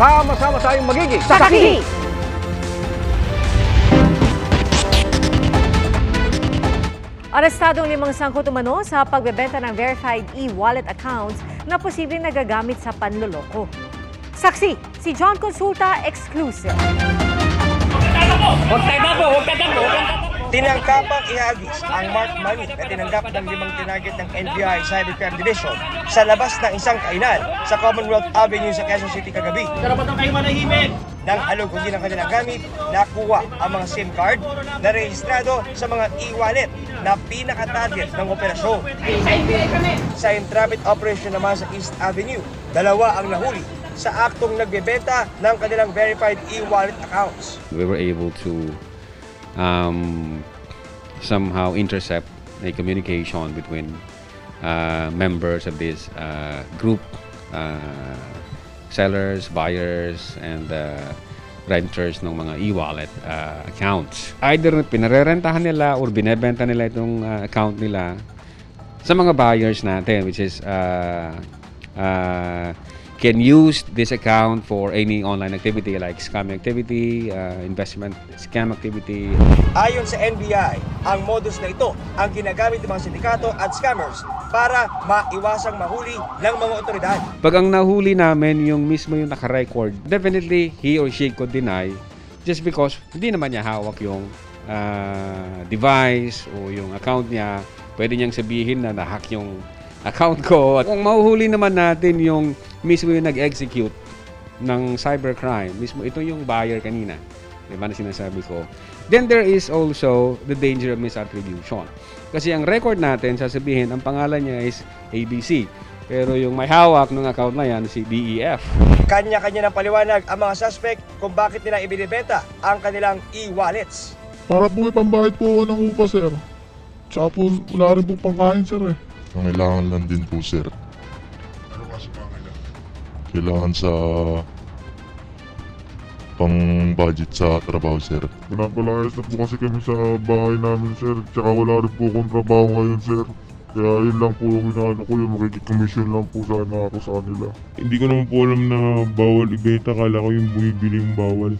Sama-sama tayong magiging Saksi! Arestado ang limang sangkot umano sa pagbebenta ng verified e-wallet accounts na posibleng nagagamit sa panloloko. Saksi, si John Consulta exclusive. Tinangkapang ihagis ang Mark Money na tinanggap ng limang tinarget ng NBI Cybercrime Division sa labas ng isang kainan sa Commonwealth Avenue sa Quezon City kagabi. Karapatang kayo manahimik! Nang alugugin ang kanilang gamit, nakuha ang mga SIM card na rehistrado sa mga e-wallet na pinaka-target ng operasyon. Sa intrapid operation naman sa East Avenue, dalawa ang nahuli sa aktong nagbebenta ng kanilang verified e-wallet accounts. we were able to um, somehow intercept a communication between uh, members of this uh, group, uh, sellers, buyers, and uh, renters ng mga e-wallet uh, accounts. Either pinarerentahan nila or binebenta nila itong uh, account nila sa mga buyers natin which is uh, uh, can use this account for any online activity like scam activity, uh, investment scam activity, Ayon sa NBI, ang modus na ito ang ginagamit ng mga sindikato at scammers para maiwasang mahuli ng mga otoridad. Pag ang nahuli namin yung mismo yung naka-record, definitely he or she could deny just because hindi naman niya hawak yung ah, device o yung account niya. Pwede niyang sabihin na nahack yung account ko. At kung mahuhuli naman natin yung mismo yung nag-execute ng cybercrime, mismo ito yung buyer kanina. Di ba na sinasabi ko? Then there is also the danger of misattribution. Kasi ang record natin, sasabihin, ang pangalan niya is ABC. Pero yung may hawak ng account na yan, si DEF. Kanya-kanya ng paliwanag ang mga suspect kung bakit nila ibinibenta ang kanilang e-wallets. Para po may pambayad po ako ng upa, sir. Tsaka po, wala rin po pangkain, sir eh. Kailangan lang din po, sir. Ano kasi pangailangan? Kailangan sa pang budget sa trabaho, sir. Pinapalayas na po kasi kami sa bahay namin, sir. Tsaka wala rin po akong trabaho ngayon, sir. Kaya yun lang po yung inaano ko, yung makikikomission lang po sana ako sa kanila. Hindi ko naman po alam na bawal ibenta, kala ko yung bumibiling bawal.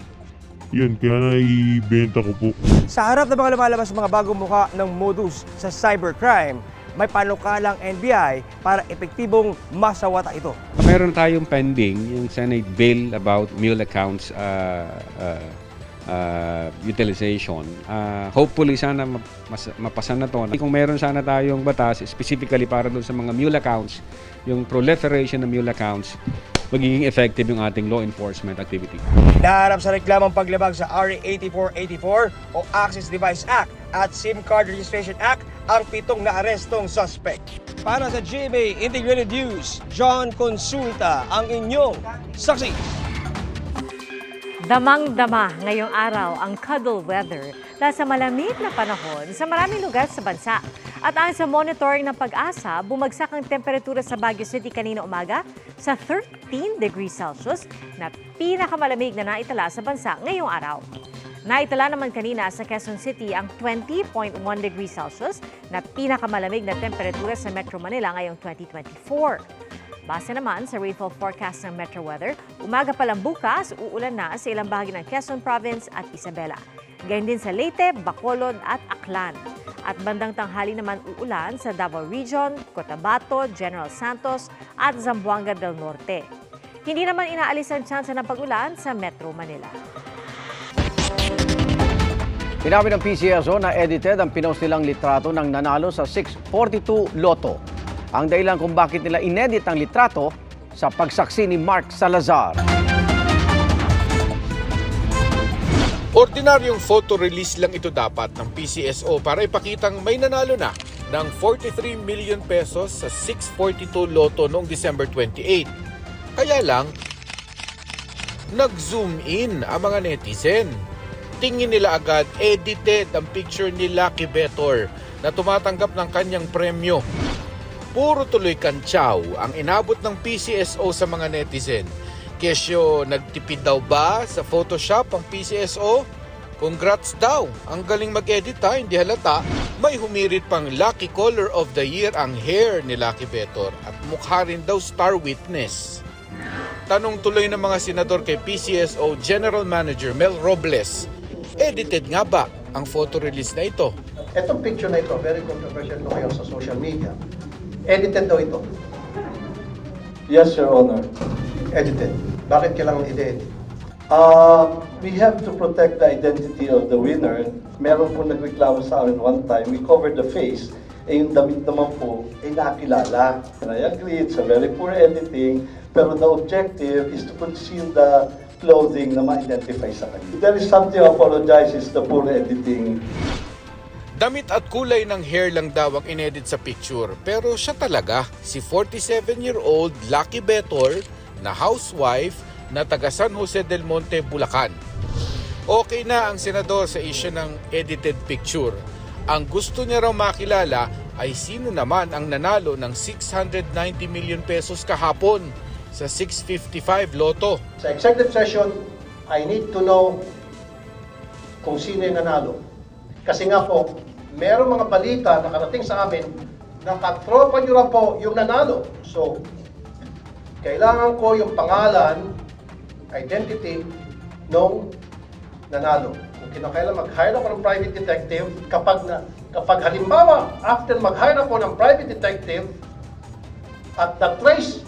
Yan, kaya naibenta ko po. Sa harap ng mga lumalabas mga bagong mukha ng modus sa cybercrime, may panukalang NBI para epektibong masawata ito. Meron tayong pending, yung Senate bill about mule accounts uh, uh, uh, utilization. Uh, hopefully, sana mas- mapasa na to. Kung meron sana tayong batas, specifically para doon sa mga mule accounts, yung proliferation ng mule accounts, magiging effective yung ating law enforcement activity. Naharap sa reklamang paglabag sa RA 8484 o Access Device Act at SIM Card Registration Act ang pitong naarestong suspect. Para sa GMA Integrated News, John Consulta ang inyong saksi. Damang-dama ngayong araw ang cuddle weather dahil sa malamig na panahon sa maraming lugar sa bansa. At ayon sa monitoring ng pag-asa, bumagsak ang temperatura sa Baguio City kanina umaga sa 13 degrees Celsius na pinakamalamig na naitala sa bansa ngayong araw. Naitala naman kanina sa Quezon City ang 20.1 degrees Celsius na pinakamalamig na temperatura sa Metro Manila ngayong 2024. Base naman sa rainfall forecast ng Metro Weather, umaga pa lang bukas, uulan na sa ilang bahagi ng Quezon Province at Isabela. Gayun din sa Leyte, Bacolod at Aklan. At bandang tanghali naman uulan sa Davao Region, Cotabato, General Santos at Zamboanga del Norte. Hindi naman inaalis ang tsansa ng pag-ulan sa Metro Manila. Inamin ng PCSO na edited ang pinost nilang litrato ng nanalo sa 642 Lotto. Ang dahilan kung bakit nila inedit ang litrato sa pagsaksi ni Mark Salazar. Ordinaryong photo release lang ito dapat ng PCSO para ipakitang may nanalo na ng 43 million pesos sa 642 Lotto noong December 28. Kaya lang, nag-zoom in ang mga netizen. Tingin nila agad edited ang picture ni Lucky Betor na tumatanggap ng kanyang premyo. Puro tuloy kantsaw ang inabot ng PCSO sa mga netizen. Kesyo, nagtipid daw ba sa Photoshop ang PCSO? Congrats daw! Ang galing mag-edit ha, hindi halata. May humirit pang Lucky Color of the Year ang hair ni Lucky Betor at mukha rin daw star witness. Tanong tuloy ng mga senador kay PCSO General Manager Mel Robles, edited nga ba ang photo release na ito? Itong picture na ito, very controversial ito ngayon sa social media. Edited daw ito. Yes, Your Honor. Edited. Bakit kailangan i-edit? Uh, we have to protect the identity of the winner. Meron po nagreklamo sa amin one time, we covered the face. Eh yung damit naman po, ay nakilala. And I agree, it's a very poor editing, pero the objective is to conceal the clothing na ma-identify sa kanya. If there is something to apologize, is the poor editing. Damit at kulay ng hair lang daw ang inedit sa picture. Pero siya talaga, si 47-year-old Lucky Betor na housewife na taga San Jose del Monte, Bulacan. Okay na ang senador sa issue ng edited picture. Ang gusto niya raw makilala ay sino naman ang nanalo ng 690 million pesos kahapon sa 655 Lotto. Sa executive session, I need to know kung sino yung nanalo. Kasi nga po, merong mga balita na karating sa amin na katropa nyo na po yung nanalo. So, kailangan ko yung pangalan, identity, nung nanalo. Kung kinakailan mag-hire ako ng private detective, kapag na, kapag halimbawa, after mag-hire ako ng private detective, at na-trace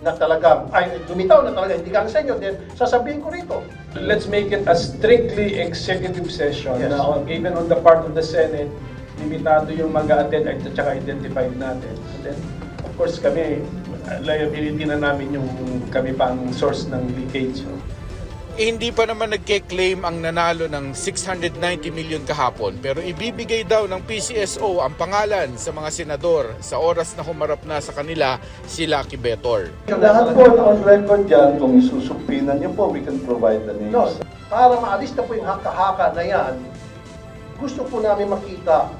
na talaga, ay lumitaw na talaga, hindi ka sa inyo, then sasabihin ko rito. Let's make it a strictly executive session Yes. na on, even on the part of the Senate, limitado yung mag-attend at saka identified natin. And then, of course, kami, liability na namin yung kami pa ang source ng leakage. So, Eh, hindi pa naman nagke-claim ang nanalo ng 690 million kahapon pero ibibigay daw ng PCSO ang pangalan sa mga senador sa oras na humarap na sa kanila si Lucky Betor. Lahat po na on record yan, kung isusumpinan niyo po, we can provide the names. No, para maalis na po yung haka-haka na yan, gusto po namin makita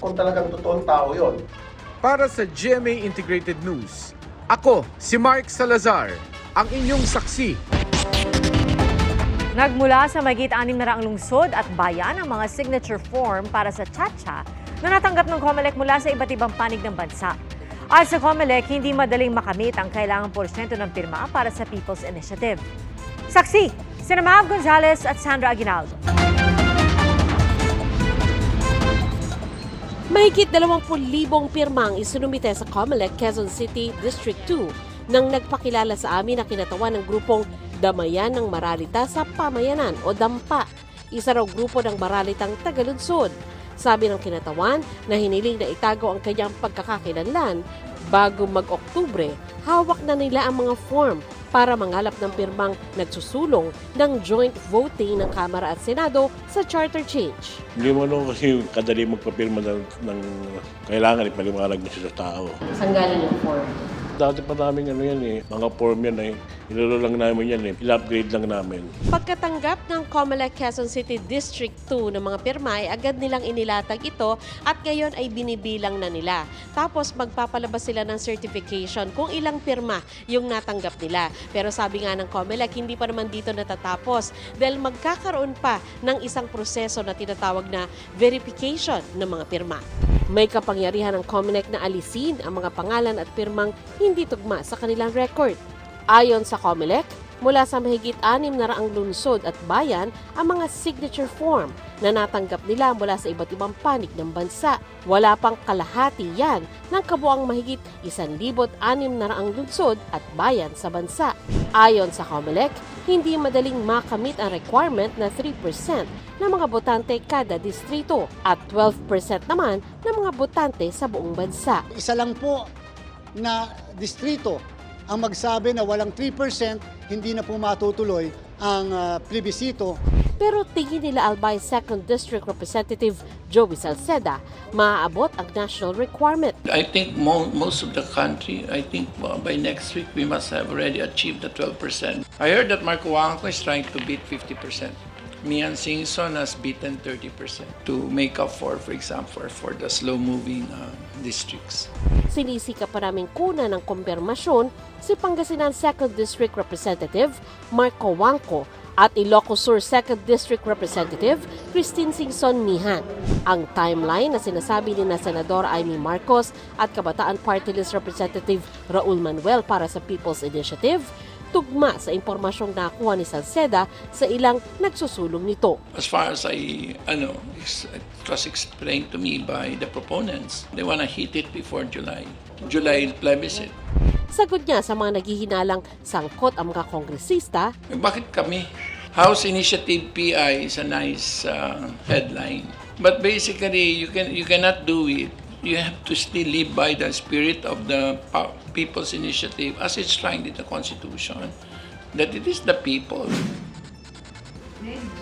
kung talagang totoong tao yon. Para sa GMA Integrated News, ako si Mark Salazar, ang inyong saksi Nagmula sa magit anim na raang lungsod at bayan ang mga signature form para sa Chacha na natanggap ng COMELEC mula sa iba't ibang panig ng bansa. At sa COMELEC, hindi madaling makamit ang kailangang porsyento ng pirma para sa People's Initiative. Saksi, sina Mav Gonzalez at Sandra Aguinaldo. Mahigit 20,000 pirmang isinumite sa Comelec, Quezon City, District 2 nang nagpakilala sa amin na kinatawan ng grupong Damayan ng Maralita sa Pamayanan o DAMPA. Isa raw grupo ng Maralitang Tagalunsod. Sabi ng kinatawan na hiniling na itago ang kanyang pagkakakilanlan bago mag-Oktubre, hawak na nila ang mga form para mangalap ng pirmang nagsusulong ng joint voting ng Kamara at Senado sa charter change. Hindi mo ano kasi kadali magpapirma ng, ng kailangan ipaliwanag mo siya sa tao. Saan galing yung form? Dati pa namin ano yan eh, mga form yan eh. Ilolo lang namin yan eh, il-upgrade lang namin. Pagkatanggap ng COMELEC Quezon City District 2 ng mga pirma ay agad nilang inilatag ito at ngayon ay binibilang na nila. Tapos magpapalabas sila ng certification kung ilang pirma yung natanggap nila. Pero sabi nga ng COMELEC, hindi pa naman dito natatapos dahil magkakaroon pa ng isang proseso na tinatawag na verification ng mga pirma. May kapangyarihan ng COMELEC na alisin ang mga pangalan at pirmang hindi tugma sa kanilang record. Ayon sa COMELEC, mula sa mahigit anim na raang lungsod at bayan ang mga signature form na natanggap nila mula sa iba't ibang panig ng bansa. Wala pang kalahati yan ng kabuang mahigit 1,600 na raang lungsod at bayan sa bansa. Ayon sa COMELEC, hindi madaling makamit ang requirement na 3% ng mga botante kada distrito at 12% naman ng mga botante sa buong bansa. isa lang po na distrito ang magsabi na walang 3%, hindi na po matutuloy ang ah, plebisito. Pero tingin nila Albay 2nd District Representative Joey Salceda, maaabot ang national requirement. I think mo- most of the country, I think uh, by next week we must have already achieved the 12%. I heard that Marco Wangko is trying to beat 50%. Mian Singson has beaten 30% to make up for, for example, for the slow-moving uh, districts. Sinisika pa namin kuna ng kumpirmasyon si Pangasinan 2nd District Representative Marco Wangco at Ilocos Sur 2nd District Representative Christine Singson Mihan. Ang timeline na sinasabi ni na Senador Amy Marcos at Kabataan Party List Representative Raul Manuel para sa People's Initiative, tugma sa impormasyong nakuha ni Salceda sa ilang nagsusulong nito. As far as I, ano, it was explained to me by the proponents, they wanna hit it before July. July plebiscite. Sagot niya sa mga naghihinalang sangkot ang mga kongresista, Bakit kami? House Initiative PI is a nice uh, headline. But basically, you can you cannot do it. You have to still live by the spirit of the People's Initiative as it's trying in the Constitution. That it is the people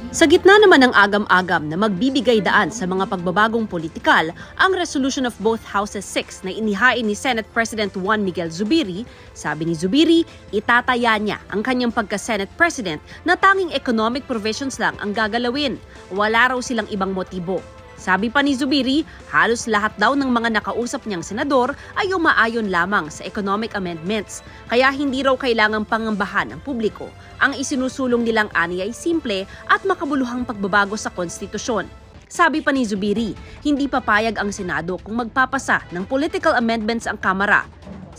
Sa gitna naman ng agam-agam na magbibigay daan sa mga pagbabagong politikal, ang resolution of both Houses 6 na inihain ni Senate President Juan Miguel Zubiri, sabi ni Zubiri, itataya niya ang kanyang pagka-Senate President na tanging economic provisions lang ang gagalawin. Wala raw silang ibang motibo. Sabi pa ni Zubiri, halos lahat daw ng mga nakausap niyang senador ay umaayon lamang sa economic amendments, kaya hindi raw kailangang pangambahan ng publiko. Ang isinusulong nilang ani ay simple at makabuluhang pagbabago sa konstitusyon. Sabi pa ni Zubiri, hindi papayag ang Senado kung magpapasa ng political amendments ang Kamara.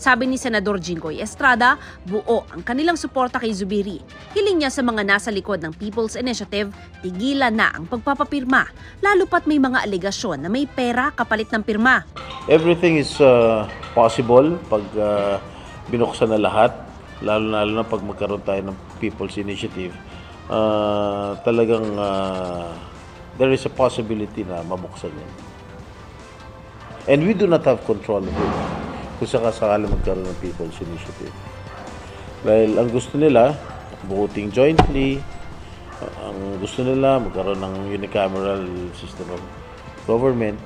Sabi ni Senador Jinggoy Estrada, buo ang kanilang suporta kay Zubiri. Hiling niya sa mga nasa likod ng People's Initiative, tigilan na ang pagpapapirma, lalo pat may mga alegasyon na may pera kapalit ng pirma. Everything is uh, possible pag uh, binuksan na lahat, lalo-lalo na pag magkaroon tayo ng People's Initiative. Uh, talagang uh, there is a possibility na mabuksan yan. And we do not have control of it kung sakasakali magkaroon ng People's Initiative. Dahil ang gusto nila, voting jointly, ang gusto nila magkaroon ng unicameral system of government,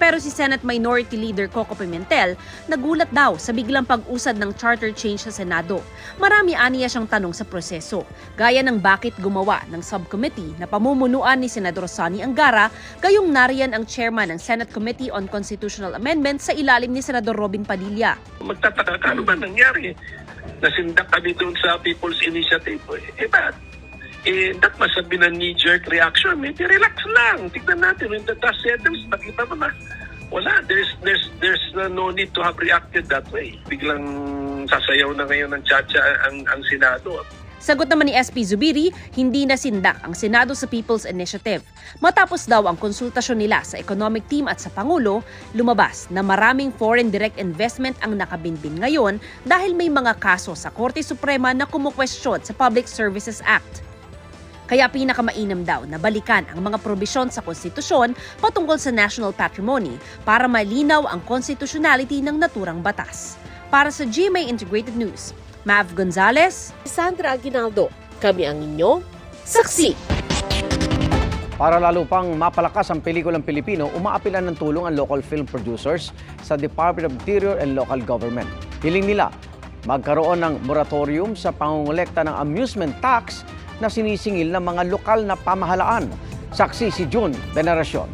Pero si Senate Minority Leader Coco Pimentel nagulat daw sa biglang pag-usad ng charter change sa Senado. Marami aniya siyang tanong sa proseso, gaya ng bakit gumawa ng subcommittee na pamumunuan ni Senador Sonny Angara, gayong nariyan ang chairman ng Senate Committee on Constitutional Amendments sa ilalim ni Senador Robin Padilla. Magtataka ka ano ba nangyari? Nasindak kami doon sa People's Initiative. Eh, ba't? Eh, that must have been a knee-jerk reaction. Maybe relax lang. Tignan natin when the dust settles. Nakita mo na. Wala. There's, there's, there's no need to have reacted that way. Biglang sasayaw na ngayon ng chacha ang, ang Senado. Sagot naman ni SP Zubiri, hindi na sindak ang Senado sa People's Initiative. Matapos daw ang konsultasyon nila sa economic team at sa Pangulo, lumabas na maraming foreign direct investment ang nakabinbin ngayon dahil may mga kaso sa Korte Suprema na kumukwestiyon sa Public Services Act. Kaya pinakamainam daw na balikan ang mga probisyon sa konstitusyon patungkol sa national patrimony para malinaw ang constitutionality ng naturang batas. Para sa GMA Integrated News, Mav Gonzalez, Sandra Aguinaldo, kami ang inyo, saksi. Para lalo pang mapalakas ang pelikulang Pilipino, umaapilan ng tulong ang local film producers sa Department of Interior and Local Government. Hiling nila magkaroon ng moratorium sa pangungulekta ng amusement tax na sinisingil ng mga lokal na pamahalaan. Saksi si June Veneracion.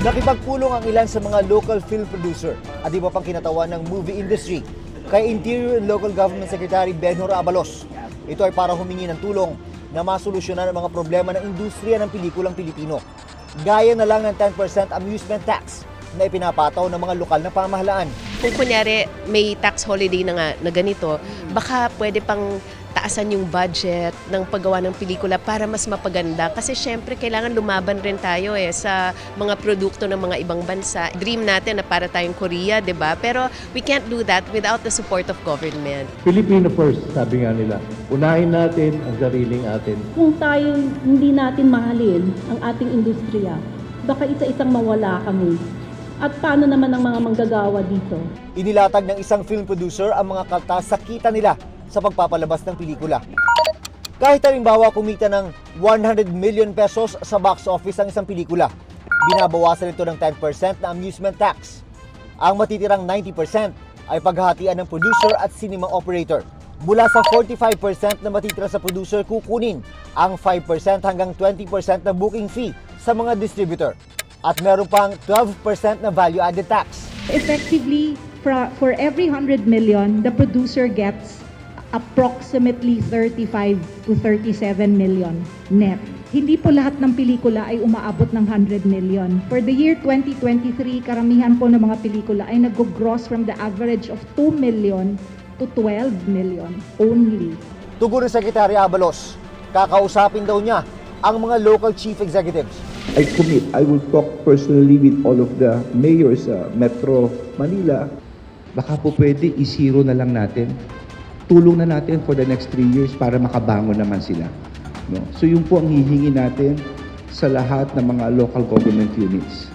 Nakipagpulong ang ilan sa mga local film producer at iba pang kinatawan ng movie industry kay Interior and Local Government Secretary Benhur Abalos. Ito ay para humingi ng tulong na masolusyonan ang mga problema ng industriya ng pelikulang Pilipino. Gaya na lang ng 10% amusement tax na ipinapataw ng mga lokal na pamahalaan. Kung kunyari may tax holiday na nga na ganito, baka pwede pang taasan yung budget ng paggawa ng pelikula para mas mapaganda. Kasi syempre, kailangan lumaban rin tayo eh sa mga produkto ng mga ibang bansa. Dream natin na para tayong Korea, di ba? Pero we can't do that without the support of government. Filipino first, sabi nga nila. Unahin natin ang sariling atin. Kung tayo hindi natin mahalin ang ating industriya, baka isa-isang mawala kami. At paano naman ang mga manggagawa dito? Inilatag ng isang film producer ang mga kaltas sa kita nila sa pagpapalabas ng pelikula. Kahit halimbawa kumita ng 100 million pesos sa box office ang isang pelikula, binabawasan ito ng 10% na amusement tax. Ang matitirang 90% ay paghahatian ng producer at cinema operator. Mula sa 45% na matitira sa producer, kukunin ang 5% hanggang 20% na booking fee sa mga distributor. At meron pang 12% na value-added tax. Effectively, for, every 100 million, the producer gets approximately 35 to 37 million net. Hindi po lahat ng pelikula ay umaabot ng 100 million. For the year 2023, karamihan po ng mga pelikula ay nag-gross from the average of 2 million to 12 million only. Tugon ni Secretary Abalos, kakausapin daw niya ang mga local chief executives. I commit, I will talk personally with all of the mayors sa Metro Manila. Baka po pwede i-zero na lang natin. Tulong na natin for the next three years para makabangon naman sila. No? So yun po ang hihingi natin sa lahat ng mga local government units.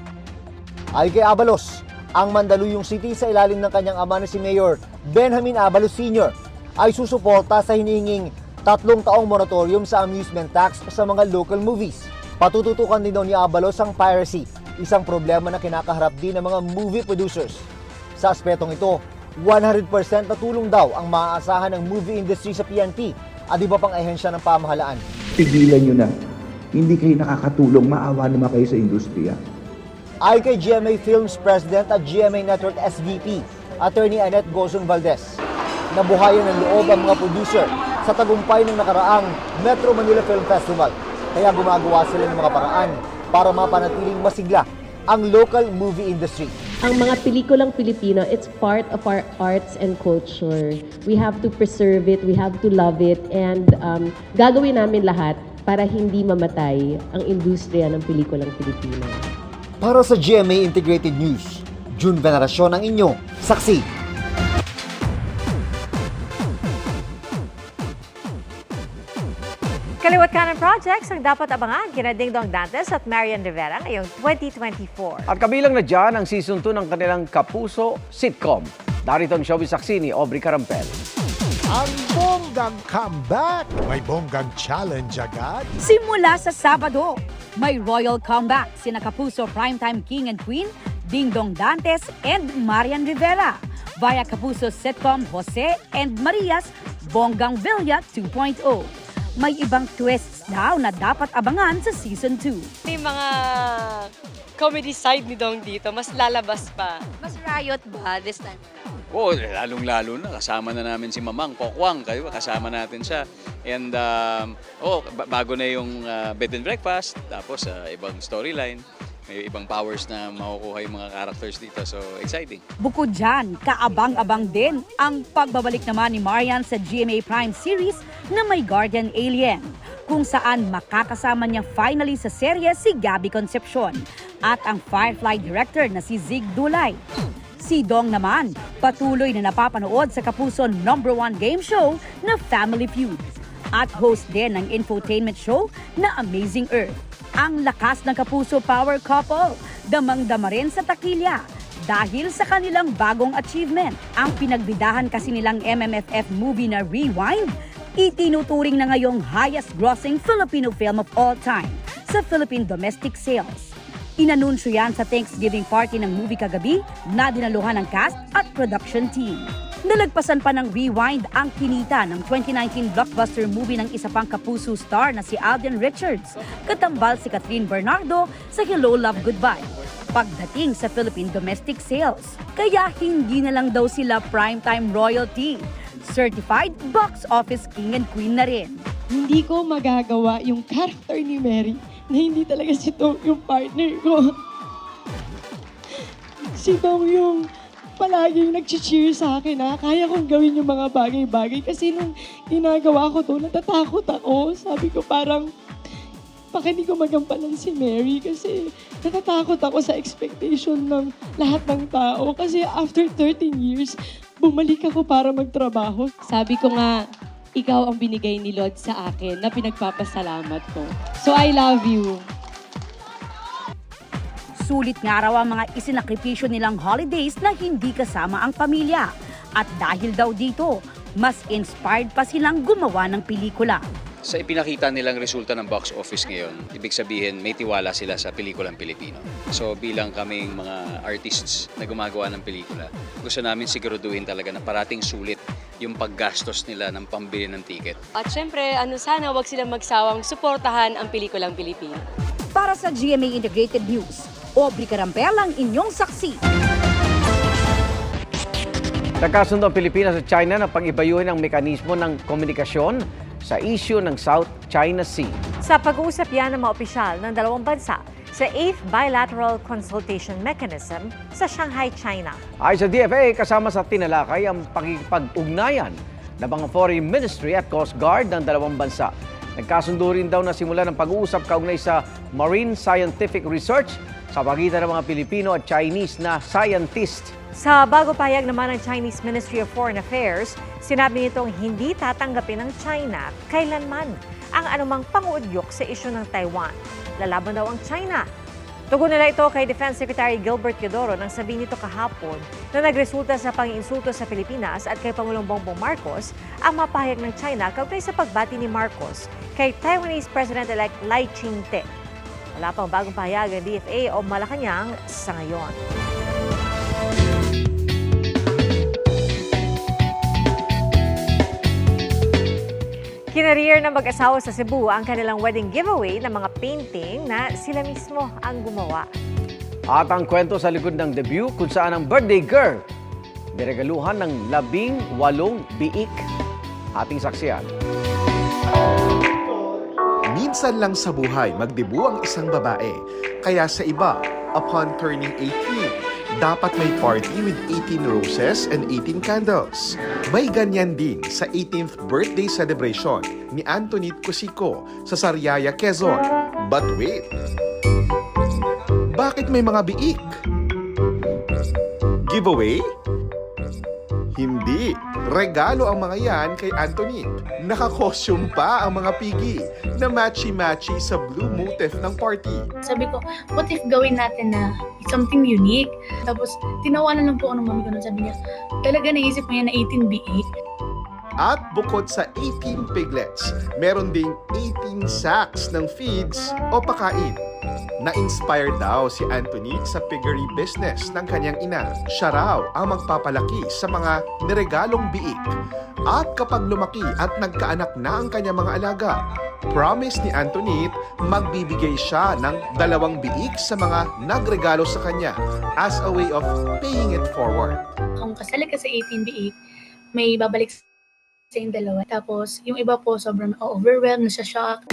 Ay kay Abalos, ang Mandaluyong City sa ilalim ng kanyang ama na si Mayor Benjamin Abalos Sr. ay susuporta sa hinihinging tatlong taong moratorium sa amusement tax sa mga local movies. Patututukan din daw ni Abalos ang piracy, isang problema na kinakaharap din ng mga movie producers. Sa aspetong ito, 100% na tulong daw ang maaasahan ng movie industry sa PNP at iba pang ahensya ng pamahalaan. Tigilan nyo na. Hindi kayo nakakatulong, maawa naman kayo sa industriya. Ay kay GMA Films President at GMA Network SVP, Attorney Annette Gozon Valdez. Nabuhayan ng loob ang mga producer sa tagumpay ng nakaraang Metro Manila Film Festival. Kaya gumagawa sila ng mga paraan para mapanatiling masigla ang local movie industry. Ang mga pelikulang Pilipino, it's part of our arts and culture. We have to preserve it, we have to love it, and um, gagawin namin lahat para hindi mamatay ang industriya ng pelikulang Pilipino. Para sa GMA Integrated News, June Veneracion ang inyo, saksi. Kaliwat Kanan Projects ang dapat abangan kina Ding Dong Dantes at Marian Rivera ngayong 2024. At kabilang na dyan ang season 2 ng kanilang Kapuso sitcom. Narito ang showbiz saksi ni Aubrey Carampel. Ang bonggang comeback! May bonggang challenge agad? Simula sa Sabado, may royal comeback sina Kapuso Primetime King and Queen, Ding Dong Dantes, and Marian Rivera via Kapuso sitcom Jose and Maria's Bonggang Villa 2.0. May ibang twists daw na dapat abangan sa season 2. May mga comedy side ni Dong dito, mas lalabas pa. Mas riot ba this time? Oo, lalong-lalo na. Kasama na namin si Mamang Kokwang. Kayo, kasama natin siya. And, um, oh, ba- bago na yung uh, bed and breakfast. Tapos, uh, ibang storyline. May ibang powers na makukuha yung mga characters dito. So, exciting. Bukod dyan, kaabang-abang din ang pagbabalik naman ni Marian sa GMA Prime series na may Guardian Alien, kung saan makakasama niya finally sa serye si Gabby Concepcion at ang Firefly director na si Zig Dulay. Si Dong naman, patuloy na napapanood sa Kapuso number one game show na Family Feud at host din ng infotainment show na Amazing Earth. Ang lakas ng Kapuso Power Couple, damang-dama rin sa takilya dahil sa kanilang bagong achievement. Ang pinagbidahan kasi nilang MMFF movie na Rewind, itinuturing na ngayong highest grossing Filipino film of all time sa Philippine domestic sales. Inanunsyo yan sa Thanksgiving party ng movie kagabi na dinaluhan ng cast at production team. Nalagpasan pa ng Rewind ang kinita ng 2019 blockbuster movie ng isa pang kapuso star na si Alden Richards, katambal si Catherine Bernardo sa Hello Love Goodbye. Pagdating sa Philippine domestic sales, kaya hindi na lang daw sila primetime royalty. Certified box office king and queen na rin. Hindi ko magagawa yung character ni Mary na hindi talaga si Tom yung partner ko. Si Tom yung palaging nag-cheer sa akin na kaya kong gawin yung mga bagay-bagay. Kasi nung ginagawa ko to, natatakot ako. Sabi ko parang, baka hindi ko magampanan si Mary kasi natatakot ako sa expectation ng lahat ng tao. Kasi after 13 years, bumalik ako para magtrabaho. Sabi ko nga, ikaw ang binigay ni Lord sa akin na pinagpapasalamat ko. So I love you. Sulit nga raw ang mga isinakripisyo nilang holidays na hindi kasama ang pamilya. At dahil daw dito, mas inspired pa silang gumawa ng pelikula. Sa ipinakita nilang resulta ng box office ngayon, ibig sabihin may tiwala sila sa pelikulang Pilipino. So bilang kaming mga artists na gumagawa ng pelikula, gusto namin siguraduhin talaga na parating sulit yung paggastos nila ng pambili ng ticket. At syempre, ano sana wag silang magsawang suportahan ang pelikulang Pilipino. Para sa GMA Integrated News, Aubrey Carampel ang inyong saksi. Nagkasundo ang Pilipinas at China na pang-ibayuhin ang mekanismo ng komunikasyon sa issue ng South China Sea. Sa pag-uusap yan ng mga opisyal ng dalawang bansa sa 8th Bilateral Consultation Mechanism sa Shanghai, China. Ay sa DFA, kasama sa tinalakay ang pakikipag-ugnayan ng mga Foreign Ministry at Coast Guard ng dalawang bansa. Nagkasundo rin daw na simula ng pag-uusap kaugnay sa Marine Scientific Research sa pagitan ng mga Pilipino at Chinese na scientist. Sa bago payag naman ng Chinese Ministry of Foreign Affairs, sinabi nitong hindi tatanggapin ng China kailanman ang anumang panguudyok sa isyu ng Taiwan. Lalaban daw ang China. Tugon nila ito kay Defense Secretary Gilbert Teodoro nang sabihin nito kahapon na nagresulta sa panginsulto sa Pilipinas at kay Pangulong Bongbong Marcos ang mapahayag ng China kaugnay sa pagbati ni Marcos kay Taiwanese President-elect Lai Ching-te. Wala pang bagong pahayag ng DFA o Malacanang sa ngayon. Kinarier ng mag-asawa sa Cebu ang kanilang wedding giveaway ng mga painting na sila mismo ang gumawa. At ang kwento sa likod ng debut kung saan ang birthday girl niregaluhan ng labing walong biik. Ating saksiyan. Minsan lang sa buhay magdebu ang isang babae. Kaya sa iba, upon turning 18, dapat may party with 18 roses and 18 candles. May ganyan din sa 18th birthday celebration ni Antonite Cosico sa Sariaya, Quezon. But wait, bakit may mga biik? Giveaway? Hindi. Regalo ang mga yan kay Antonine. Nakakostume pa ang mga pigi na matchy-matchy sa blue motif ng party. Sabi ko, what if gawin natin na something unique? Tapos, tinawanan lang po ako ng mami ko nun. Sabi niya, talaga naisip mo yan na 18 biik? At bukod sa 18 piglets, meron ding 18 sacks ng feeds o pakain. Na-inspire daw si Anthony sa piggery business ng kanyang ina. Siya raw ang magpapalaki sa mga niregalong biik. At kapag lumaki at nagkaanak na ang kanyang mga alaga, promise ni Antoinette, magbibigay siya ng dalawang biik sa mga nagregalo sa kanya as a way of paying it forward. Kung kasali ka sa 18 biik, may babalik sa yung dalawa. Tapos, yung iba po, sobrang overwhelmed, nasa shock.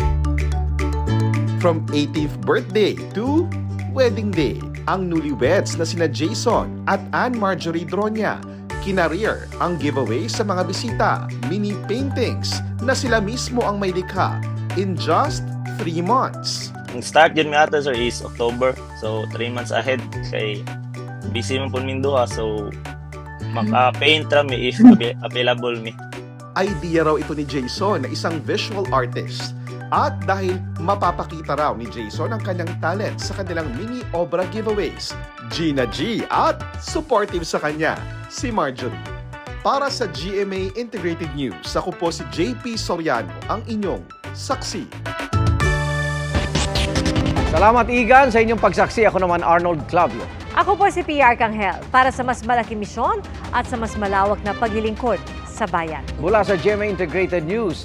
From 18th birthday to wedding day, ang newlyweds na sina Jason at Anne Marjorie Dronya kinareer ang giveaway sa mga bisita, mini paintings na sila mismo ang may likha in just 3 months. Ang start yun mi ato sir is October. So 3 months ahead kay busy man pud min duha so maka-paint ra mi if avail- available mi. Idea raw ito ni Jason na isang visual artist. At dahil mapapakita raw ni Jason ang kanyang talent sa kanilang mini obra giveaways, Gina G at supportive sa kanya, si Marjorie. Para sa GMA Integrated News, ako po si JP Soriano, ang inyong saksi. Salamat Igan sa inyong pagsaksi. Ako naman Arnold Clavio. Ako po si PR Kanghel para sa mas malaking misyon at sa mas malawak na paglilingkod sa bayan. Mula sa GMA Integrated News,